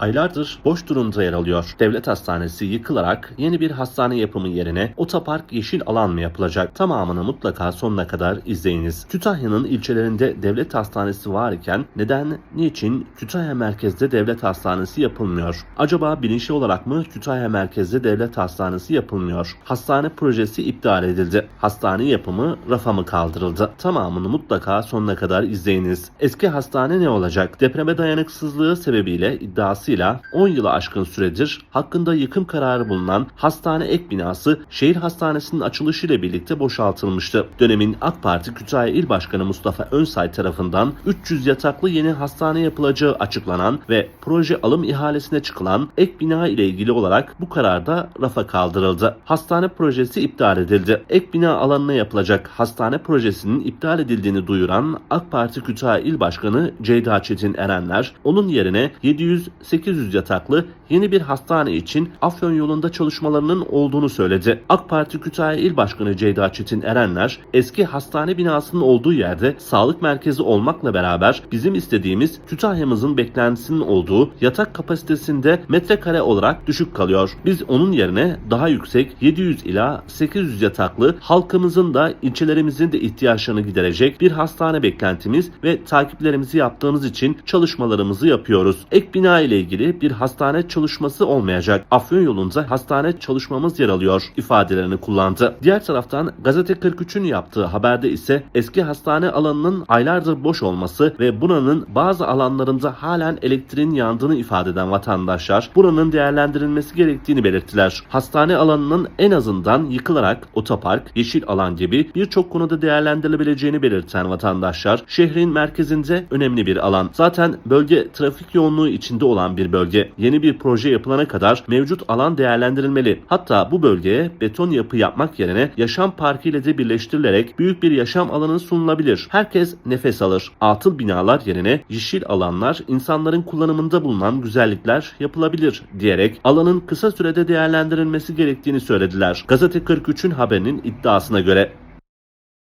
aylardır boş durumda yer alıyor. Devlet hastanesi yıkılarak yeni bir hastane yapımı yerine otopark yeşil alan mı yapılacak? Tamamını mutlaka sonuna kadar izleyiniz. Kütahya'nın ilçelerinde devlet hastanesi var iken neden, niçin Kütahya merkezde devlet hastanesi yapılmıyor? Acaba bilinçli olarak mı Kütahya merkezde devlet hastanesi yapılmıyor? Hastane projesi iptal edildi. Hastane yapımı rafa mı kaldırıldı? Tamamını mutlaka sonuna kadar izleyiniz. Eski hastane ne olacak? Depreme dayanıksızlığı sebebiyle iddiasıyla 10 yılı aşkın süredir hakkında yıkım kararı bulunan hastane ek binası şehir hastanesinin açılışıyla birlikte boşaltılmıştı. Dönemin AK Parti Kütahya İl Başkanı Mustafa Önsay tarafından 300 yataklı yeni hastane yapılacağı açıklanan ve proje alım ihalesine çıkılan ek bina ile ilgili olarak bu kararda rafa kaldırıldı. Hastane projesi iptal edildi. Ek bina alanına yapılacak hastane projesinin iptal edildiğini duyuran AK Parti Kütahya İl Başkanı Ceyda Çetin Erenler, onun yerine 700-800 yataklı yeni bir hastane için Afyon yolunda çalışmalarının olduğunu söyledi. AK Parti Kütahya İl Başkanı Ceyda Çetin Erenler, eski hastane binasının olduğu yerde sağlık merkezi olmakla beraber bizim istediğimiz Kütahya'mızın beklentisinin olduğu yatak kapasitesinde metrekare olarak düşük kalıyor. Biz onun yerine daha yüksek 700 ila 800 yataklı halkımızın da ilçelerimizin de ihtiyaçlarını giderecek bir hastane beklentimiz ve takiplerimizi yaptığımız için çalışmalarımızı yapıyoruz. Ek bina ile ilgili bir hastane çalışması olmayacak. Afyon yolunda hastane çalışmamız yer alıyor ifadelerini kullandı. Diğer taraftan Gazete 43'ün yaptığı haberde ise eski hastane alanının aylardır boş olması ve buranın bazı alanlarında halen elektriğin yandığını ifade eden vatandaşlar buranın değerlendirilmesi gerektiğini belirttiler. Hastane alanının en azından yıkılarak otopark, yeşil alan gibi birçok konuda değerlendirilebileceğini belirten vatandaşlar şehrin merkezinde önemli bir alan. Zaten bölge trafik yoğunluğu içinde olan bir bölge. Yeni bir proje yapılana kadar mevcut alan değerlendirilmeli. Hatta bu bölgeye beton yapı yapmak yerine yaşam parkı ile de birleştirilerek büyük bir yaşam alanı sunulabilir. Herkes nefes alır. Atıl binalar yerine yeşil alanlar insanların kullanımında bulunan güzellikler yapılabilir diyerek alanın kısa sürede değerlendirilmesi gerektiğini söylediler. Gazete 43'ün haberinin iddiasına göre